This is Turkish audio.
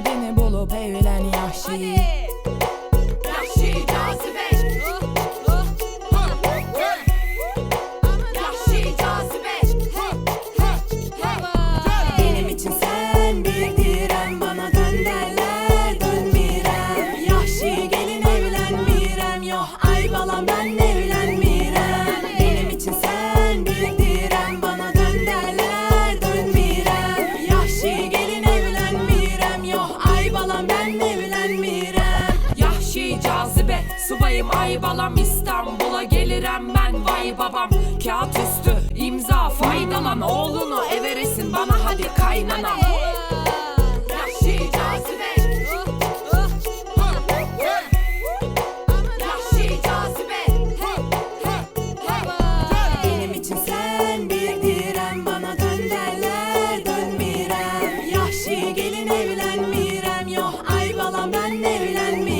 Sevdiğini bulup evlen yahşi Hadi. Subayım ay balam İstanbul'a gelirem ben. Vay babam Kağıt üstü imza. Faydalan oğlunu everesin bana. Hadi kaynana. Yahşi cazibe. Gelin evlenmirem. Yoh ay ben evlenmirem.